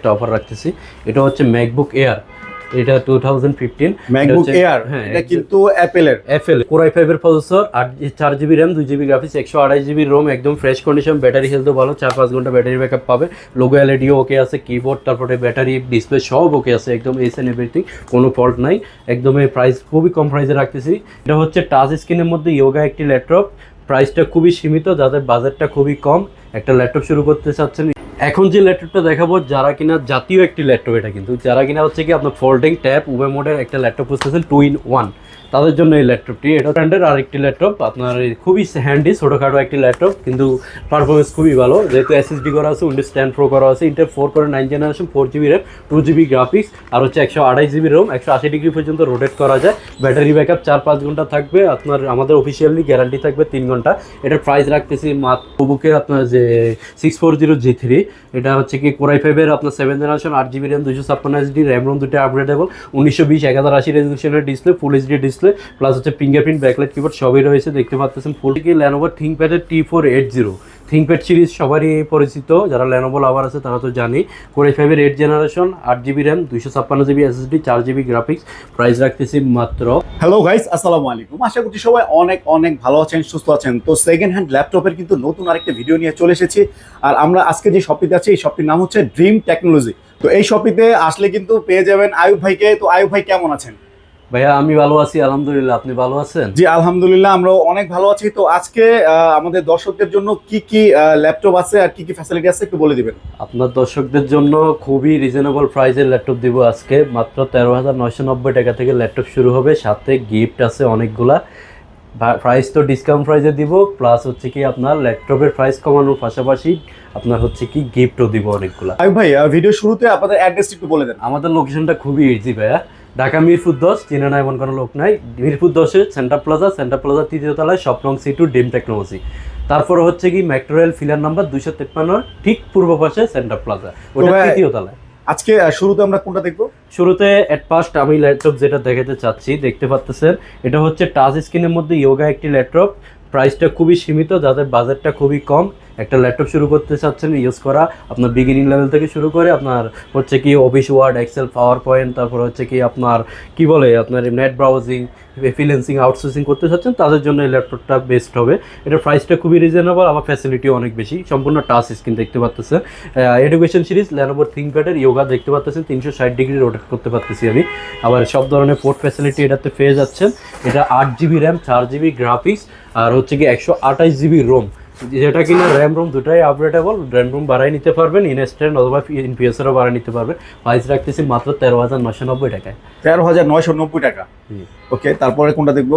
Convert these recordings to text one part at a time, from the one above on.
একটা অফার রাখতেছি। এটা হচ্ছে ম্যাকবুক এয়ার এটা two thousand fifteen MacBook Air এটা কিন্তু অ্যাপেলের এফএল কোরাই ফাইভের প্রসেসর আট চার জিবি র্যাম জিবি গ্রাফিক্স একশো আড়াই জিবি রোম একদম ফ্রেশ কন্ডিশন ব্যাটারি হেলথও ভালো চার পাঁচ ঘণ্টা ব্যাটারি ব্যাকআপ পাবে। লোগো এলইডিও ওকে আছে কিবোর্ড তারপরে ব্যাটারি ডিসপ্লে সব ওকে আছে একদম এস এভরিথিং কোনো ফল্ট নাই। একদম এই প্রাইস খুবই কম প্রাইসে রাখতেছি। এটা হচ্ছে টাচ স্ক্রিনের মধ্যে ইয়োগা একটি ল্যাপটপ প্রাইসটা খুবই সীমিত যাদের বাজেটটা খুবই কম একটা ল্যাপটপ শুরু করতে চাচ্ছেন এখন যে ল্যাপটপটা দেখাবো, যারা কিনা জাতীয় একটি ল্যাপটপ, এটা কিন্তু যারা কিনা হচ্ছে কি আপনার ফোল্ডিং ট্যাপ উবে মোডের একটা ল্যাপটপ খুঁজতেছেন টু ইন ওয়ান তাদের জন্য এই ল্যাপটপটি। এটা ব্র্যান্ডের আরেকটি ল্যাপটপ। আপনার খুবই হ্যান্ডি ছোটোখাটো একটি ল্যাপটপ, কিন্তু পারফরমেন্স খুবই ভালো। যেহেতু এসএসডি করা আছে উইন্ডোজ টেন প্রো করা আছে ইন্টার ফোর করে nine generation four GB RAM two GB graphics আর হচ্ছে একশো আড়াই জিবি রোম একশো আশি ডিগ্রি পর্যন্ত রোটেট করা যায়। ব্যাটারি ব্যাকআপ চার পাঁচ ঘণ্টা থাকবে। আপনার আমাদের অফিসিয়ালি গ্যারান্টি থাকবে তিন ঘণ্টা। এটার প্রাইস রাখতেছি মাত্র বুকের আপনার যে six four zero G three এটা হচ্ছে কি কোরাই ফাইভের আপনার সেভেন জেনারেশন আট জিবি র্যাম দুশো ছাপ্পান্ন এইচডি র্যাম রোম দুটো আপগ্রেডেবল উনিশশো বিশ, এক হাজার আশি রেজলিউশনের display full HD display plus হচ্ছে ফিঙ্গারপ্রিন্ট ব্যাকলাইট কিবোর্ড সবই রয়েছে, দেখতে পাচ্ছেন ফুল কি Lenovo থিঙ্কপ্যাডের T four eight zero ThinkPad series সবারই পরিচিত, যারা ল্যানোভো লাভার আছে তারা তো জানি। কোরাই ফাইভের এইট জেনারেশন আট জিবি র্যাম দুইশো ছাপ্পান্ন জিবি এসএসডি চার জিবি গ্রাফিক্স প্রাইস রাখতেছি মাত্র। হ্যালো গাইস আসসালামু আলাইকুম। আশা করছি সবাই অনেক অনেক ভালো আছেন, সুস্থ আছেন। তো সেকেন্ড হ্যান্ড ল্যাপটপের কিন্তু নতুন আরেকটা ভিডিও নিয়ে চলে এসেছি। আর আমরা আজকে যে শপিতে আছি, এই শপটির নাম হচ্ছে ড্রিম টেকনোলজি তো এই শপিতে আসলে কিন্তু পেয়ে যাবেন আয়ুব ভাইকে। তো আয়ুব ভাই, কেমন আছেন? ভাইয়া আমি ভালো আছি আলহামদুলিল্লাহ। আপনি ভালো আছেন? জি আলহামদুলিল্লাহ আমরা অনেক ভালো আছি। তো আজকে আমাদের দর্শকদের জন্য কি কি ল্যাপটপ আছে আর কি কি ফ্যাসিলিটি আছে একটু বলে দিবেন। আপনার দর্শকদের জন্য খুবই রিজনেবল প্রাইসের ল্যাপটপ দিব আজকে। মাত্র তেরো হাজার নয়শো নব্বই টাকা থেকে ল্যাপটপ শুরু হবে। সাথে গিফট আছে অনেকগুলা। প্রাইস তো ডিসকাউন্ট প্রাইসে দিব। প্লাস হচ্ছে কি আপনার ল্যাপটপের প্রাইস কমানোর পাশাপাশি আপনার হচ্ছে কি গিফটও দিব অনেকগুলা। ভাই ভিডিও শুরুতে আপনাদের অ্যাড্রেসটি একটু বলে দেন। আমাদের লোকেশনটা খুবই ইজি ভাইয়া। ঢাকা মিরপুর দশ চেনা না এমন কোনো লোক নাই। মিরপুর দশে সেন্টার প্লাজা সেন্টার প্লাজা তৃতীয় তলায় স্বপ্নং সি টু ডিম টেকনোলজি। তারপরে হচ্ছে কি মেট্রো রেল ফিলার নাম্বার দুইশো তেপ্পান্নর ঠিক পূর্ব পাশে সেন্টার প্লাজা। ওটা তৃতীয় তলায়। আজকে শুরুতে আমরা কোনটা দেখব? শুরুতে অ্যাট ফার্স্ট আমি ল্যাপটপ যেটা দেখাতে চাচ্ছি দেখতে পাচ্ছেন এটা হচ্ছে টাচ স্ক্রিনের মধ্যে ইয়োগা একটি ল্যাপটপ প্রাইসটা খুবই সীমিত যাদের বাজেটটা খুবই কম। একটা ল্যাপটপ শুরু করতে চাচ্ছেন ইউজ করা, আপনার বিগিনিং লেভেল থেকে শুরু করে আপনার হচ্ছে কি office Word Excel PowerPoint তারপর হচ্ছে কি আপনার, কি বলে, আপনার নেট ব্রাউজিং ফ্রিল্যান্সিং আউটসোর্সিং করতে চাচ্ছেন, তাদের জন্য এই ল্যাপটপটা বেস্ট হবে। এটার প্রাইসটা খুবই রিজনেবল আমার ফ্যাসিলিটিও অনেক বেশি। সম্পূর্ণ টাচ স্ক্রিন দেখতে পাচ্ছেন এডুকেশন সিরিজ ল্যানোভোর থিঙ্কপ্যাডের ইয়োগা দেখতে পাচ্ছেন তিনশো ষাট ডিগ্রি রোটেট করতে পারতেছি আমি। আবার সব ধরনের পোর্ট ফ্যাসিলিটি এটাতে পেয়ে যাচ্ছেন। এটা আট জিবি র্যাম চার জিবি গ্রাফিক্স আর হচ্ছে কি একশো আঠাশ জিবি রোম যেটা কিনা র্যাম রুম দুটাই আপডেটেবল র্যাম রুম বাড়াই নিতে পারবেন ইনস্ট্যান্ট অথবা ইনপিএসেরও বাড়াই নিতে পারবেন। প্রাইস রাখতেছি মাত্র তেরো হাজার নশো নব্বই টাকায়। তেরো হাজার নয়শো নব্বই টাকা। ওকে তারপরে কোনটা দেখব?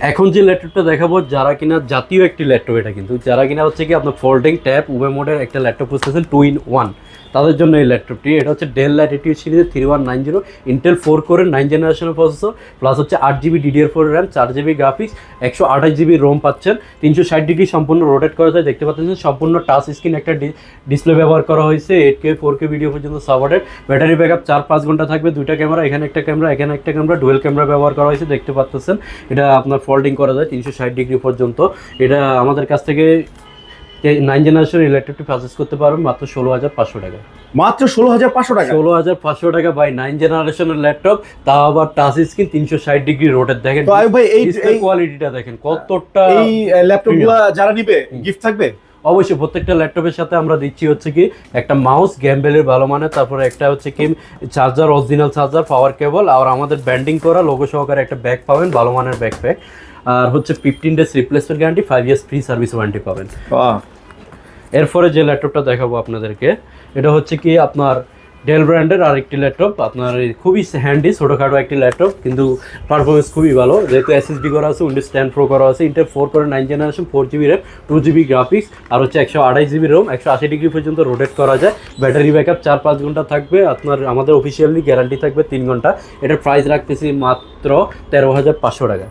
এখন যে ল্যাপটপটা দেখাবো, যারা কিনা জাতীয় একটি ল্যাপটপ, এটা কিন্তু, যারা কিনা হচ্ছে কি আপনার ফোল্ডিং ট্যাব উবে মোডের একটা ল্যাপটপ খুঁজতেছেন টু ইন ওয়ান তাদের জন্য এই ল্যাপটপটি। এটা হচ্ছে ডেল লাইট ল্যাটিটিউড সিরিজের three one nine zero Intel four কোরের নাইন জেনারেশনের প্রসেসর প্লাস হচ্ছে আট জিবি ডিডিআর ফোর র্যাম চার জিবি গ্রাফিক্স একশো আঠাশ জিবি রোম পাচ্ছেন, তিনশো ষাট ডিগ্রি সম্পূর্ণ রোটেট করা যায়, দেখতে পাচ্ছেন সম্পূর্ণ টাচ স্ক্রিন একটা ডিসপ্লে ব্যবহার করা হয়েছে eight K four K video পর্যন্ত সাপোর্টেড ব্যাটারি ব্যাকআপ চার পাঁচ ঘণ্টা থাকবে, দুইটা ক্যামেরা এখানে একটা ক্যামেরা এখানে একটা ক্যামেরা ডুয়েল ক্যামেরা ব্যবহার করা হয়েছে, দেখতে পাচ্ছেন। এটা আপনার ফোল্ডিং করা যায় তিনশো ষাট ডিগ্রি পর্যন্ত। এটা আমাদের কাছ থেকে নাইন জেনারেশন ইলেকট্রিকটি পারচেস করতে পারবেন মাত্র ষোলো হাজার পাঁচশো টাকা। মাত্র ষোলো হাজার পাঁচশো টাকা? ষোলো হাজার পাঁচশো টাকা বাই নাইন জেনারেশনের ল্যাপটপ তাও আবার টাচ স্ক্রিন তিনশো ষাট ডিগ্রি রোটের দেখেন ভাই এই কোয়ালিটিটা দেখেন কতটা এই ল্যাপটপগুলা যারা নিবে গিফট থাকবে? অবশ্যই প্রত্যেকটা ল্যাপটপের সাথে আমরা দিচ্ছি হচ্ছে কি একটা মাউস গ্যাম্বেলের ভালো মানে তারপরে একটা হচ্ছে কি charger original charger power cable আর আমাদের ব্যান্ডিং করা লোগো সহকারে একটা ব্যাগ পাবেন ভালো মানের ব্যাগ প্যাক আর হচ্ছে fifteen days replacement guarantee five years free service warranty পাবেন। এরপরে যে ল্যাপটপটা দেখাবো আপনাদেরকে এটা হচ্ছে কি আপনার ডেল ব্র্যান্ডের আরেকটি ল্যাপটপ আপনার খুবই হ্যান্ডি ছোটোখাটো একটি ল্যাপটপ কিন্তু পারফরমেন্স খুবই ভালো। যেহেতু এসএসডি করা আছে উইন্ডোজ টেন প্রো করা আছে ইন্টার ফোর করে nine generation four GB RAM two GB graphics আর হচ্ছে একশো আড়াই জিবি রোম একশো আশি ডিগ্রি পর্যন্ত রোটেট করা যায়। ব্যাটারি ব্যাকআপ চার পাঁচ ঘণ্টা থাকবে। আপনার আমাদের অফিসিয়ালি গ্যারান্টি থাকবে তিন ঘণ্টা। এটার প্রাইস রাখতেছি মাত্র তেরো হাজার পাঁচশো টাকা।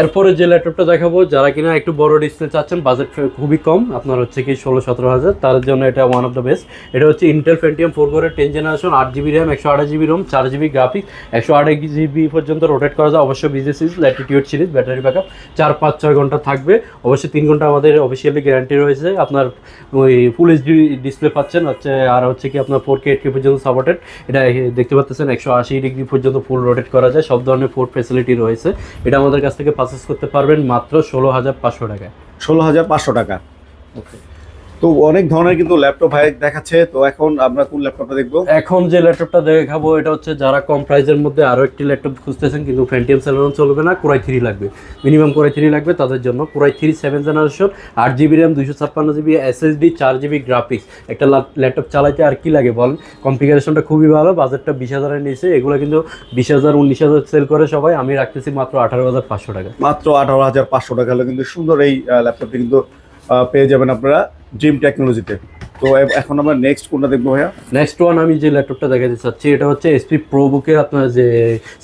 এরপরে যে ল্যাপটপটা দেখাবো, যারা কিনা একটু বড় ডিসপ্লে চাচ্ছেন বাজেট খুবই কম, আপনার হচ্ছে কি ষোলো সতেরো হাজার, তার জন্য এটা ওয়ান অফ দ্য বেস্ট এটা হচ্ছে ইন্টেল পেন্টিয়াম ফোর কোরের টেন জেনারেশন আট জিবি র্যাম একশো আঠাশ জিবি রোম চার জিবি গ্রাফিক্স একশো আঠাশ জিবি পর্যন্ত রোটেট করা যায়। অবশ্যই business series Latitude series battery backup চার, পাঁচ, ছয় ঘণ্টা থাকবে। অবশ্যই তিন ঘণ্টা আমাদের অফিসিয়ালি গ্যারান্টি রয়েছে। আপনার ওই ফুল এইচডি ডিসপ্লে পাচ্ছেন, হচ্ছে, আর হচ্ছে কি আপনার ফোর কে এইট কে পর্যন্ত সাপোর্টেড এটা দেখতে পাচ্ছেন একশো আশি ডিগ্রি পর্যন্ত ফুল রোটেট করা যায়। সব ধরনের ফোর ফেসিলিটি রয়েছে। এটা আমাদের কাছ থেকে পারচেস করতে পারবেন মাত্র ষোলো হাজার পাঁচশো টাকায়। ষোলো হাজার পাঁচশো টাকা। ওকে তো অনেক ধরনের কিন্তু ল্যাপটপ ভাই দেখাচ্ছে। তো এখন আমরা কোন ল্যাপটপটা দেখব? এখন যে ল্যাপটপটা দেখাবো এটা হচ্ছে যারা কম প্রাইসের মধ্যে আরও একটি ল্যাপটপ খুঁজতেছেন কিন্তু ফ্যান্টিয়াম সেভেন চলবে না কোরাই থ্রি লাগবে। মিনিমাম কোরাই থ্রি লাগবে তাদের জন্য। Core i three seven generation আট জিবি র্যাম দুশো ছাপ্পান্ন জিবি এসএসডি চার জিবি গ্রাফিক্স একটা ল্যাপটপ চালাইতে আর কি লাগে বলেন? কনফিগারেশনটা খুবই ভালো বাজেটটা বিশ হাজারের নিচে। এগুলো কিন্তু বিশ হাজার উনিশ হাজার সেল করে সবাই। আমি রাখতেছি মাত্র আঠারো হাজার পাঁচশো টাকা। মাত্র আঠারো হাজার পাঁচশো টাকা হলে কিন্তু সুন্দর এই ল্যাপটপটি কিন্তু পেয়ে যাবেন আপনারা। ড্রিম টেকনোলজিতে তো এখন আমরা নেক্সট কোনটা দেখব ভাইয়া? নেক্সট ওয়ান আমি যে ল্যাপটপটা দেখাতে চাচ্ছি এটা হচ্ছে এসপি প্রো বুকের আপনার যে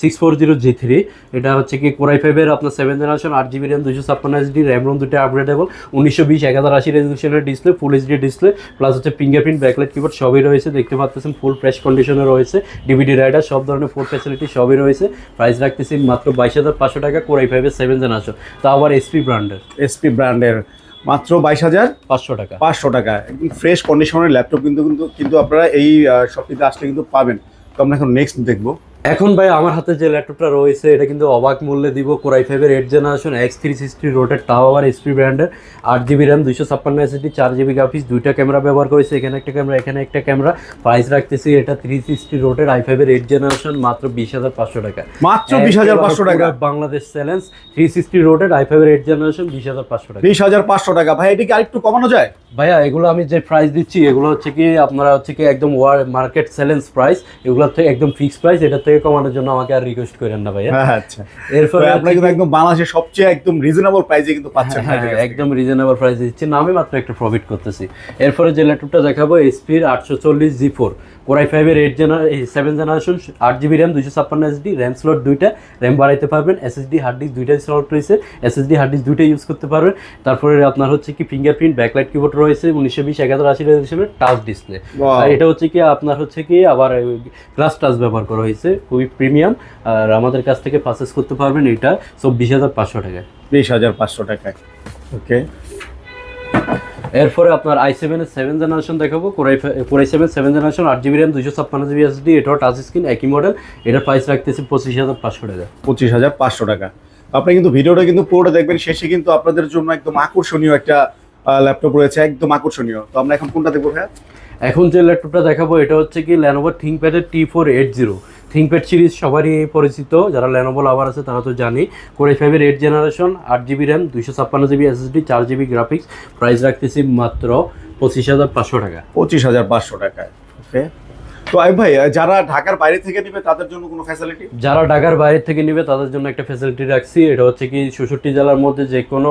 six four zero G three এটা হচ্ছে কি কোরাই ফাইভের আপনার সেভেন জেনারেশন আট জিবি র্যাম দুশো ছাপ্পান্ন এইচডি র্যাম রোম দুটো আপগ্রেডেবল উনিশশো বিশ এক হাজার আশি রেজলিউশনের display full HD display plus হচ্ছে ফিঙ্গারপ্রিন্ট ব্যাকলাইট কিবোর্ড সবই রয়েছে দেখতে পাচ্ছেন ফুল ফ্রেশ কন্ডিশনে রয়েছে ডিভিডি রাইডার সব ধরনের ফুড ফ্যাসিলিটি সবই রয়েছে প্রাইস রাখতেছি মাত্র বাইশ হাজার পাঁচশো টাকা কোরাই ফাইভের সেভেন জেনারেশন তা আবার এসপি ব্র্যান্ডের এসপি ব্র্যান্ডের মাত্র বাইশ হাজার পাঁচশো টাকা। পাঁচশো টাকা। একদম ফ্রেশ কন্ডিশনের ল্যাপটপ কিন্তু কিন্তু কিন্তু আপনারা এই শপটিতে আসলে কিন্তু পাবেন। তো আমরা এখন নেক্সট দেখব। এখন ভাই আমার হাতে যে ল্যাপটপটা রয়েছে এটা কিন্তু অবাক মূল্যে দিব। কোরাই ফাইভের eight generation X three sixty রোটের তাও আবার এসপি ব্র্যান্ডের আট জিবি র্যাম দুইশো ছাপ্পান্ন এসএসডি চার জিবি গ্রাফিক্স দুইটা ক্যামেরা ব্যবহার করেছে এখানে একটা ক্যামেরা এখানে একটা ক্যামেরা প্রাইস রাখতেছি এটা থ্রি সিক্সটি রোটের আই ফাইভের এইট জেনারেশন মাত্র বিশ হাজার পাঁচশো টাকা। মাত্র বিশ হাজার পাঁচশো টাকা। বাংলাদেশ চ্যালেঞ্জ থ্রি সিক্সটি রোটের আই ফাইভের এইট জেনারেশন বিশ হাজার পাঁচশো টাকা। বিশ হাজার পাঁচশো টাকা। ভাই এটিকে আরেকটু কমানো যায়? ভাইয়া এগুলো আমি যে প্রাইস দিচ্ছি এগুলো হচ্ছে কি আপনারা হচ্ছে কি একদম ওয়ার মার্কেট চ্যালেঞ্জ প্রাইস এগুলোর থেকে একদম ফিক্সড প্রাইস এটা থেকে কমানোর জন্য আমাকে আর রিকোয়েস্ট করেন না ভাইয়া। আচ্ছা। এরপরে তো আপনারা কিন্তু একদম বাংলাদেশের সবচেয়ে একদম রিজনেবল প্রাইসে কিন্তু পাচ্ছেন। হ্যাঁ হ্যাঁ, একদম রিজনেবল প্রাইসে দিচ্ছি। না আমি মাত্র একটু প্রফিট করতেছি। এরপরে যে ল্যাপটপটা দেখাবো এসপির আটশো চল্লিশ জি ফোর কোরাই ফাইভের এইট জেনার সেভেন জেনারেশন আট জিবি র্যাম দুইশো ছাপ্পান্ন এসডি র্যাম স্লট দুইটা। র্যাম বাড়াইতে পারবেন এসএসডি হার্ড ডিস্ক দুইটাই স্লট রয়েছে এসএসডি হার্ড ডিস্ক দুইটাই ইউজ করতে পারবেন। তারপরে আপনার হচ্ছে কি ফিঙ্গারপ্রিন্ট ব্যাকলাইট কিবোর্ড রয়েছে উনিশশো বিশ এক হাজার আশি রেজলিউশনের টাচ ডিসপ্লে আর এটা হচ্ছে কি আপনার হচ্ছে কি আবার গ্লাস টাচ ব্যবহার করা হয়েছে। খুবই প্রিমিয়াম আর আমাদের কাছ থেকে পারচেস করতে পারবেন এটা চব্বিশ হাজার পাঁচশো টাকায়। বিশ হাজার পাঁচশো টাকায়। ওকে। এরপরে আপনার আই সেভেন এর সেভেন জেনারেশন দেখাবো Core i Core i seven seven generation আট জিবি র্যাম দুশো ছাপ্পান্ন জিবি এসডি এটাও টাচ স্ক্রিন একই মডেল এটার প্রাইস রাখতেছি পঁচিশ হাজার পাঁচশো টাকা। পঁচিশ হাজার পাঁচশো টাকা। আপনি কিন্তু ভিডিওটা কিন্তু পুরোটা দেখবেন শেষে কিন্তু আপনাদের জন্য একদম আকর্ষণীয় একটা ল্যাপটপ রয়েছে একদম আকর্ষণীয়। তো আমরা এখন কোনটা দেখব ভাইয়া? এখন যে ল্যাপটপটা দেখাবো এটা হচ্ছে কি Lenovo থিঙ্কপ্যাডের T four eight zero ThinkPad series সবারই পরিচিত, যারা ল্যানোবল লাভার আছে তারা তো জানি কোরে ফাইভের এইট জেনারেশন আট জিবি র্যাম দুইশো ছাপ্পান্ন জিবি এসএসডি চার জিবি গ্রাফিক্স প্রাইস রাখতেছি মাত্র পঁচিশ হাজার পাঁচশো টাকা। পঁচিশ হাজার পাঁচশো টাকায় ওকে তো ভাই যারা ঢাকার বাইরে থেকে নেবে তাদের জন্য কোনো ফ্যাসিলিটি যারা ঢাকার বাইরে থেকে নেবে তাদের জন্য একটা ফ্যাসিলিটি রাখছি। এটা হচ্ছে কি চৌষট্টি জেলার মধ্যে যে কোনো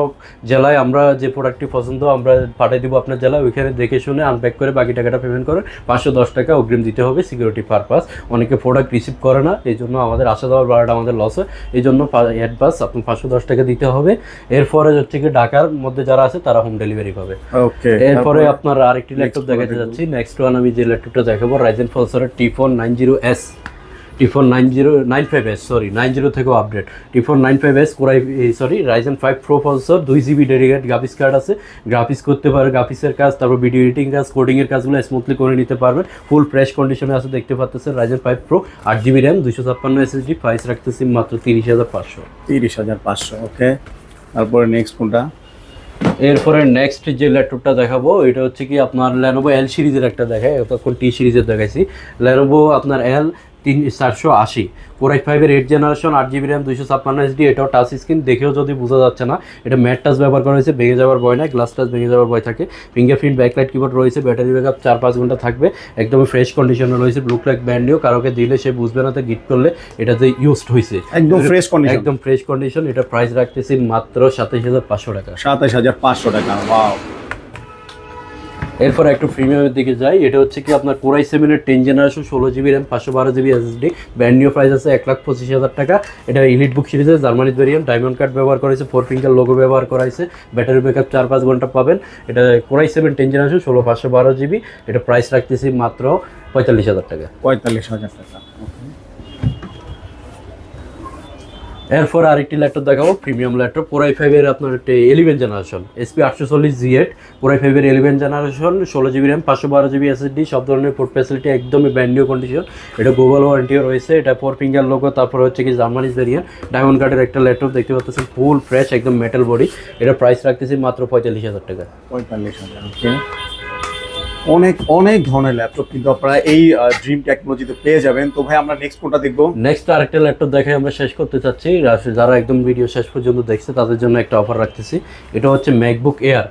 জেলায় আমরা যে প্রোডাক্টটি পছন্দ আমরা পাঠিয়ে দিব আপনার জেলায়। ওইখানে দেখে শুনে আনপ্যাক করে বাকি টাকাটা পেমেন্ট করে পাঁচশো দশ টাকা অগ্রিম দিতে হবে সিকিউরিটি পারপাস অনেকে প্রোডাক্ট রিসিভ করে না এই জন্য আমাদের আসা দেওয়ার ভাড়াটা আমাদের লস হয় এই জন্য অ্যাডভান্স আপনি পাঁচশো দশ টাকা দিতে হবে। এরপরে হচ্ছে কি ঢাকার মধ্যে যারা আছে তারা হোম ডেলিভারি পাবে। ওকে এরপরে আপনার আরেকটি ল্যাপটপ দেখাতে যাচ্ছি। নেক্সট ওয়ান আমি যে ল্যাপটপটা দেখাবো Ryzen ফলসারের T four nine zero S T four nine zero nine five S sorry nine zero থেকেও update T four nine five S Core i sorry Ryzen five pro ফলসার দুই GB dedicate graphics card আছে। Graphics করতে পারে গ্রাফিক্সের কাজ, তারপর video editing কাজ কোডিংয়ের কাজগুলো স্মুথলি করে নিতে পারবেন ফুল ফ্রেশ কন্ডিশনে আছে, দেখতে পাচ্ছেন রাইজেন ফাইভ প্রো আট জিবি র্যাম দুশো ছাপ্পান্ন এসএসডি প্রাইস রাখতেছি মাত্র তিরিশ হাজার পাঁচশো। তিরিশ হাজার পাঁচশো ওকে তারপরে নেক্সট কোনটা? এরপরে নেক্সট যে ল্যাপটপটা দেখাবো, এটা হচ্ছে কি আপনার ল্যানোভো এল সিরিজের একটা দেখায় তখন টি সিরিজের দেখাইছি। ল্যানোভো আপনার এল তিন চারশো আশি। কোরাই ফাইভের এইট জেনারেশন আট জিবি র্যাম দুইশো ছাপ্পান্ন এসডি এটাও টাচ স্ক্রিন দেখেও যদি বোঝা যাচ্ছে না এটা ম্যাট টাচ ব্যবহার করা হয়েছে ভেঙে যাওয়ার ভয় নাই গ্লাস টাচ ভেঙে যাওয়ার ভয় থাকে। ফিঙ্গারপ্রিন্ট ব্যাকলাইট কিবোর্ড রয়েছে ব্যাটারি ব্যাকআপ চার পাঁচ ঘণ্টা থাকবে একদমই ফ্রেশ কন্ডিশনে রয়েছে ব্লু লাইক ব্যান্ড নিয়েও কারোকে দিলে সে বুঝবে না তো গিট করলে এটাতে ইউজড হয়েছে। একদম ফ্রেশ কন্ডিশন একদম ফ্রেশ কন্ডিশন এটা প্রাইস রাখতেছি মাত্র সাতাইশ হাজার পাঁচশো টাকা। সাতাশ হাজার পাঁচশো টাকা এরপর একটু প্রিমিয়ামের দিকে যাই, এটা হচ্ছে কি আপনার কোরাই সেভেনের টেন জেনারেশন ষোলো জিবি র্যাম পাঁচশো বারো GB SSD brand new price আছে এক লাখ পঁচিশ হাজার টাকা। এটা ইলিট বুক সিরিজের জার্মানির ভেরিয়েন্ট ডায়মন্ড কার্ড ব্যবহার করেছে ফোর ফিঙ্গার লোগো ব্যবহার করাইছে ব্যাটারি ব্যাকআপ চার পাঁচ ঘণ্টা পাবেন। এটা কোরাই সেভেন টেন জেনারেশন ষোলো, পাঁচশো বারো জিবি এটা প্রাইস রাখতেছি মাত্র পঁয়তাল্লিশ হাজার টাকা। পঁয়তাল্লিশ হাজার টাকা এরপর আরেকটি ল্যাপটপ দেখাবো, প্রিমিয়াম ল্যাপটপ কোরাই ফাইভের আপনার একটা ইলেভেন জেনারেশন এসপি আটশো চল্লিশ জি এইট কোরাই ফাইভের ইলেভেন জেনারেশন ষোলো জিবি র্যাম পাঁচশো বারো জিবি এসএসডি সব ধরনের পোর্ট ফ্যাসিলিটি একদমই ব্র্যান্ড নিউ কন্ডিশন এটা গ্লোবাল ওয়ারেন্টিও রয়েছে, এটা ফোর ফিঙ্গার লোগো তারপর হচ্ছে কি জার্মানিজ ভেরিয়েন্ট ডায়মন্ড কার্ডের একটা ল্যাপটপ দেখতে পাচ্ছেন ফুল ফ্রেশ একদম মেটাল বডি এটা প্রাইস রাখতেছি মাত্র পঁয়তাল্লিশ হাজার টাকা। পঁয়তাল্লিশ হাজার অনেক অনেক ধরনের ল্যাপটপ কিন্তু আপনারা এই ড্রিম টেকনোলজিতে পেয়ে যাবেন। তো ভাই, আমরা নেক্সট কোনটা দেখব? নেক্সট আরেকটা ল্যাপটপ দেখে আমরা শেষ করতে চাচ্ছি। যারা একদম ভিডিও শেষ পর্যন্ত দেখছে, তাদের জন্য একটা অফার রাখতেছি। এটা হচ্ছে ম্যাকবুক এয়ার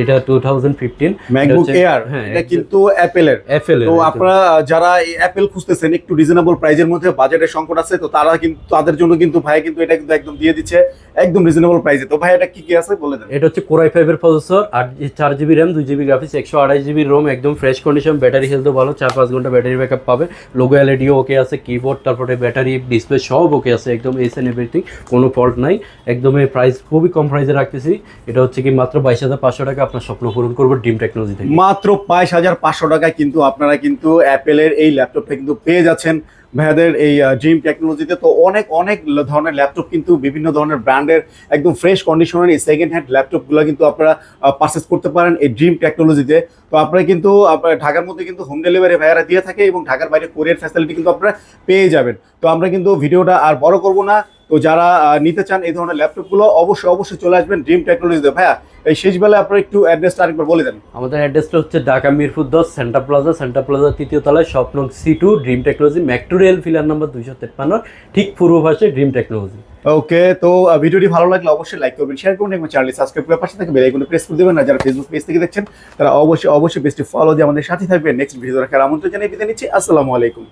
এটা two thousand fifteen MacBook Air এটা কিন্তু অ্যাপেলের এফএল তো আপনারা যারা এই অ্যাপেল খুঁজতেছেন একটু রিজনেবল প্রাইজের মধ্যে বাজেটের সংকট আছে তো তারা কিন্তু তাদের জন্য কিন্তু ভাই কিন্তু এটা কিন্তু একদম দিয়ে দিচ্ছে একদম রিজনেবল প্রাইসে তো ভাই এটা কি কি আছে? বলে দেন। এটা হচ্ছে কোরাই ফাইভের প্রসেসর আট চার জিবি র্যাম দুই জিবি গ্রাফিক্স একশো আড়াই জিবি রোম একদম ফ্রেশ কন্ডিশন ব্যাটারি হেলথও ভালো চার পাঁচ ঘণ্টা ব্যাটারি ব্যাকআপ পাবে। লোগো এলইডিও ওকে আছে কিবোর্ড তারপরে ব্যাটারি ডিসপ্লে সব ওকে আছে একদম এস এন এভরিথিং কোনো ফল্ট নাই। একদম এই প্রাইস খুবই কম প্রাইসে রাখতেছি। এটা হচ্ছে কি মাত্র বাইশ হাজার পাঁচশো টাকা আপনার স্বপ্ন পূরণ করব ডিম টেকনোলজি থেকে। মাত্র বাইশ হাজার পাঁচশো টাকায় কিন্তু আপনারা কিন্তু অ্যাপেলের এই ল্যাপটপটা কিন্তু পেয়ে যাচ্ছেন ভাইয়াদের এই ড্রিম টেকনোলজিতে তো। অনেক অনেক ধরনের ল্যাপটপ কিন্তু বিভিন্ন ধরনের ব্র্যান্ডের একদম ফ্রেশ কন্ডিশনের এই সেকেন্ড হ্যান্ড ল্যাপটপগুলো কিন্তু আপনারা পারচেস করতে পারেন এই ড্রিম টেকনোলজিতে তো। আপনারা কিন্তু, আপনারা ঢাকার মধ্যে কিন্তু হোম ডেলিভারি ভাইয়ারা দিয়ে থাকে এবং ঢাকার বাইরে কোরিয়ার ফ্যাসিলিটি কিন্তু আপনারা পেয়ে যাবেন। তো আমরা কিন্তু ভিডিওটা আর বড় করব না। তো যারা নিতে চান এই ধরনের ল্যাপটপগুলো অবশ্যই অবশ্যই চলে আসবেন ড্রিম টেকনোলজিতে ভাইয়া এই শেষ বেলায় আপনারা একটু অ্যাড্রেসটা আরেকবার বলে দেন। আমাদের অ্যাড্রেসটা হচ্ছে ঢাকা মিরপুর দশ সেন্টার প্লাজা সেন্টার প্লাজা তৃতীয় তলায় স্বপ্ন সি টু ড্রিম টেকনোলজি ম্যাক্টোরিয়াল ফিলার নাম্বার দুইশো তেপ্পান্ন ঠিক পূর্ব পাশে ড্রিম টেকনোলজি ওকে তো ভিডিওটি ভালো লাগলে অবশ্যই লাইক করবেন শেয়ার করবেন এবং চ্যানেলটি সাবস্ক্রাইব করে পাশে থেকে বেল আইকনে প্রেস করে দেবেন আর যারা ফেসবুক পেজ থেকে দেখছেন তারা অবশ্যই অবশ্যই পেজটি ফলো দিয়ে আমাদের সাথে থাকবে নেক্সট ভিডিও দেখার আমন্ত্রণ জানিয়ে বিদায় নিচ্ছি আসসালামু আলাইকুম।